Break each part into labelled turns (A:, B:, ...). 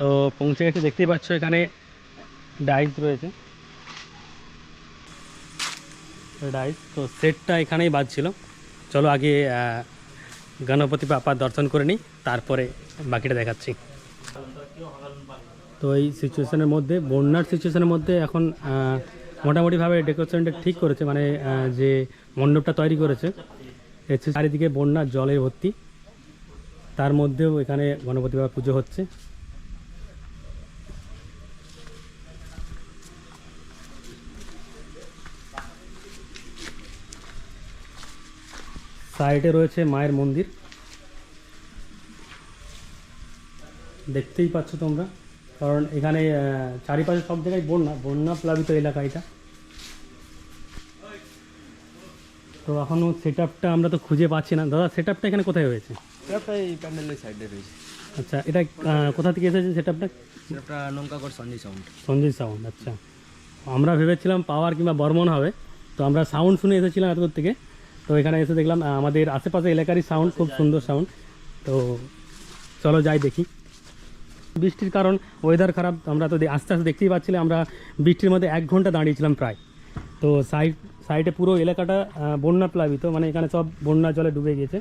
A: তো পৌঁছে গেছে, দেখতেই পাচ্ছ এখানে ডাইস রয়েছে। ডাইস তো সেটটা এখানেই বাজছিল চলো আগে গণপতি বাপ্পার দর্শন করে নিই, তারপরে বাকিটা দেখাচ্ছি। তো এই সিচুয়েশনের মধ্যে, বন্যার সিচুয়েশনের মধ্যে এখন মোটামুটিভাবে ডেকোরেশনটা ঠিক করেছে মানে যে মণ্ডপটা তৈরি করেছে। চারিদিকে বন্যার জলে ভর্তি। তার মধ্যেও এখানে গণপতি বাবা পুজো হচ্ছে। সাইডে রয়েছে মায়ের মন্দির। দেখতেই পাচ্ছ তোমরা। কারণ এখানে চারিপাশে সব জায়গায় বন্যা বন্যা প্লাবিত এলাকা এটা। তো এখনও সেট আপটা আমরা তো খুঁজে পাচ্ছি না। দাদা সেট আপটা এখানে কোথায় হয়েছে?
B: এই প্যান্ডেলের সাইডে রয়েছে।
A: আচ্ছা এটা কোথা থেকে এসেছে সেট আপটা
B: সঞ্জয় সাউন্ড
A: সঞ্জয় সাউন্ড আচ্ছা। আমরা ভেবেছিলাম পাওয়ার কিংবা বর্মন হবে। তো আমরা সাউন্ড শুনে এসেছিলাম এতদূর থেকে। তো এখানে এসে দেখলাম আমাদের আশেপাশে এলাকারই সাউন্ড খুব সুন্দর সাউন্ড তো চলো যাই দেখি। বৃষ্টির কারণ ওয়েদার খারাপ, আমরা তো আস্তে আস্তে দেখতেই পাচ্ছিলাম আমরা বৃষ্টির মধ্যে এক ঘণ্টা দাঁড়িয়েছিলাম প্রায়। তো সাইড সাইডে পুরো এলাকাটা বন্যা প্লাবিত মানে এখানে সব বন্যা জলে ডুবে গিয়েছে।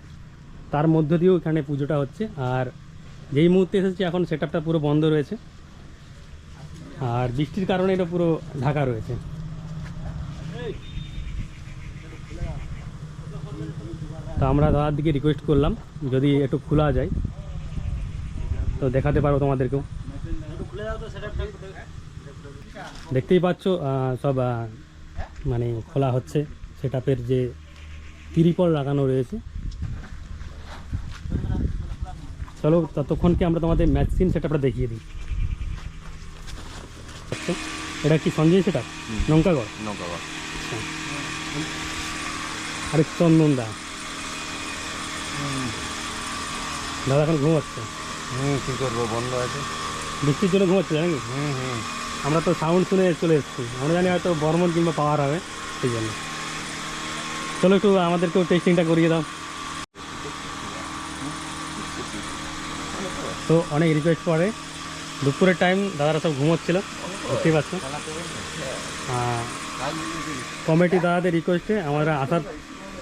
A: তার মধ্য দিয়েও এখানে পুজোটা হচ্ছে, আর যেই মুহূর্তে এসেছি এখন সেটআপটা পুরো বন্ধ রয়েছে। আর বৃষ্টির কারণে এটা পুরো ঢাকা রয়েছে। তো আমরা দাদার দিকে রিকোয়েস্ট করলাম যদি একটু খোলা যায় তো দেখাতে পারব তোমাদেরকেও। দেখতেই পাচ্ছ সব মানে খোলা হচ্ছে সেটাপের যে তিরিপল লাগানো রয়েছে। চলো ততক্ষণকে আমরা তোমাদের ম্যাক্সিন সেটাপটা দেখিয়ে দিই। এটা কি সঞ্জয় সেটা নৌকাগড়?
B: নৌকাগড়।
A: আরেক চন্দন দা দাদা এখন ঘুমাচ্ছে।
B: হুম কী করব বন্ধ আছে।
A: বৃষ্টির জন্য ঘুমাচ্ছে নাকি?
B: হুম হুম।
A: আমরা তো সাউন্ড শুনে চলে এসেছি। আমরা জানি হয়তো বর্মন কিংবা পাওয়ার হবে সেই জন্য। চলো একটু আমাদেরকেও টেস্টিংটা করিয়ে দাও। তো অনেক রিকোয়েস্ট পরে দুপুরের টাইম দাদারা সব ঘুমোচ্ছিল বুঝতেই পারছ? কমিটি দাদাদের রিকোয়েস্টে আমরা আসার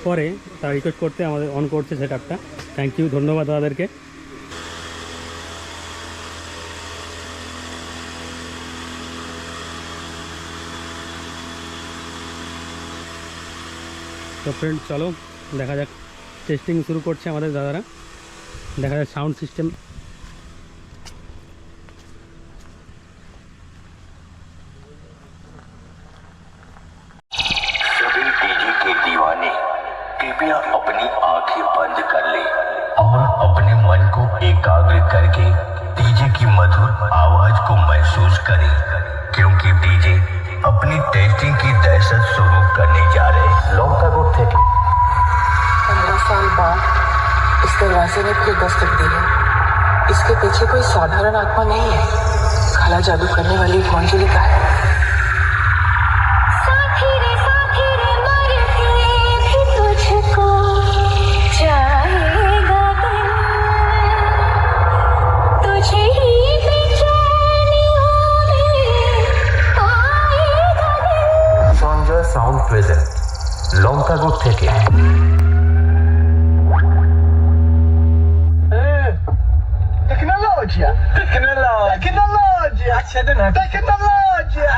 A: পরে তারা রিকোয়েস্ট করতে আমাদের অন করছে সেট আপটা থ্যাংক ইউ ধন্যবাদ তাদেরকে তো ফ্রেন্ড চলো, দেখা যাক টেস্টিং শুরু করছে আমাদের দাদারা। দেখা যাক সাউন্ড সিস্টেম
C: को एकाग्र करके डीजे की मधुर आवाज़ को महसूस करें क्योंकि डीजे अपनी टेस्टिंग की दहशत शुरू करने जा रहे हैं। लौकागुट থেকে
D: पंद्रह साल बाद इस दरवाजे ने फिर दस्तक दी है। इसके पीछे कोई साधारण आत्मा नहीं है। काला जादू करने वाली एक मंजुलिका है।
C: প্রেজেন্ট লঙ্কাগড় থেকে
E: Tecnologia! Tecnologia! Tecnologia! Tecnologia!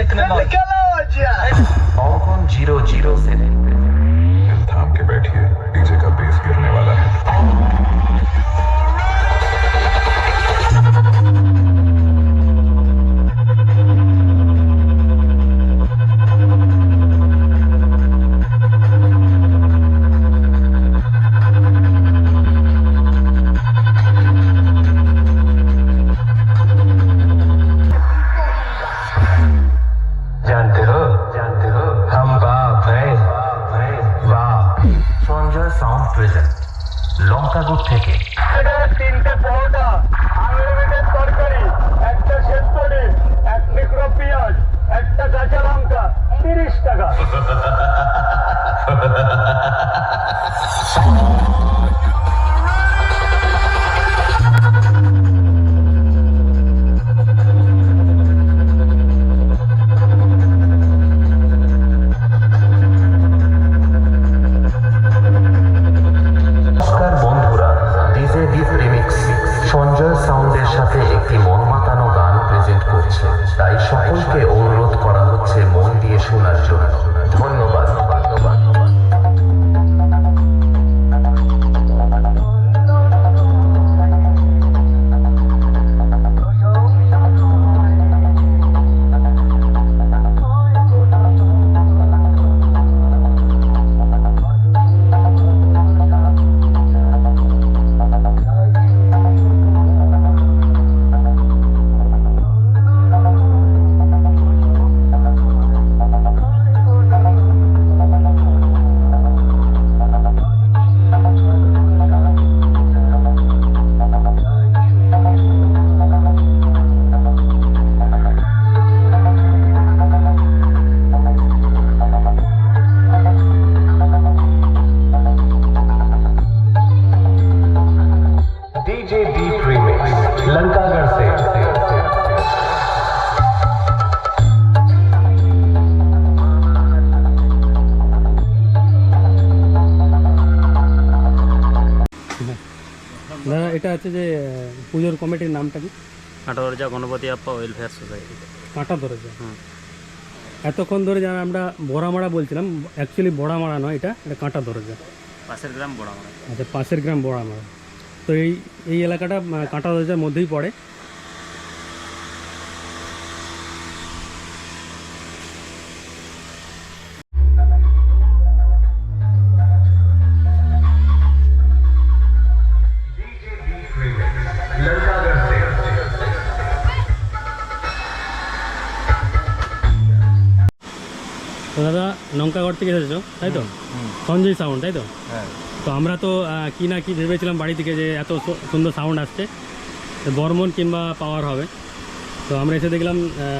E: Tecnologia! Tecnologia!
C: Ankan zero zero seven
F: थाम के बैठिए डीजे
A: এটা আছে যে পুজোর কমিটির নামটা কি?
G: কাটোরজা গণপতি আপ্পা ওয়েলফেয়ার সোসাইটি
A: কাঁটাদরজা। হ্যাঁ এতক্ষণ ধরে যারা আমরা বড়ামারা বলছিলাম অ্যাকচুয়ালি বড়ামারা নয় এটা এটা কাঁটা দরজা
G: পাশের গ্রাম বড়ামারা।
A: আচ্ছা পাশের গ্রাম বড়ামারা। তো এই এই এলাকাটা কাঁটা দরজার মধ্যেই পড়ে। তো দাদা লঙ্কাগড় থেকে এসেছ তাই তো? সঞ্জয় সাউন্ড তাই তো?
B: হ্যাঁ।
A: তো আমরা তো কি না কি ভেবেছিলাম বাড়ি থেকে যে এত সুন্দর সাউন্ড আসছে। বর্মন কিংবা পাওয়ার হবে। তো আমরা এসে দেখলাম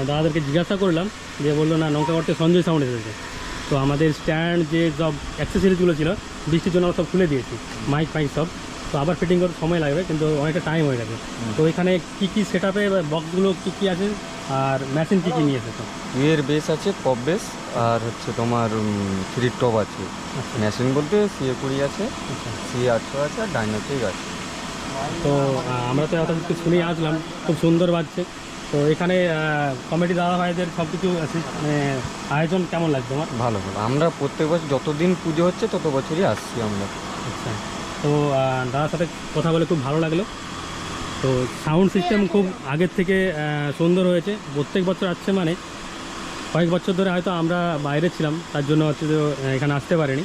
A: দাদাদেরকে জিজ্ঞাসা করলাম যে বলল না নৌকাগড় থেকে সঞ্জয় সাউন্ড এসেছে। তো আমাদের স্ট্যান্ড যে সব অ্যাক্সেসরিজগুলো ছিল বৃষ্টির জন্য আমরা সব খুলে দিয়েছি মাইক ফাইক সব। তো আবার ফিটিং করতে সময় লাগবে কিন্তু অনেকটা টাইম হয়ে গেছে। তো এখানে কী কী সেট আপে বক্সগুলো কী কী আছে আর মেশিন কী কী নিয়ে এসেছে?
B: ইয়ের বেস আছে পপ বেস আর হচ্ছে তোমার থ্রি টপ আছে। মেশিন বলতে সিএ কুড়ি আছে সি আটশো আছে আর ডাইনোটিক আছে।
A: তো আমরা তো এত কিছু শুনেই আসলাম খুব সুন্দর বাজছে। তো এখানে কমিটি দাদা ভাইদের সব কিছু মানে আয়োজন কেমন লাগছে তোমার?
B: ভালো ভালো। আমরা প্রত্যেক বছর যতদিন পুজো হচ্ছে তত বছরই আসছি আমরা।
A: আচ্ছা। তো দাদার সাথে কথা বলে খুব ভালো লাগল। তো সাউন্ড সিস্টেম খুব আগের থেকে সুন্দর হয়েছে। প্রত্যেক বছর আসছে মানে কয়েক বছর ধরে হয়তো আমরা বাইরে ছিলাম তার জন্য হচ্ছে এখানে আসতে পারিনি।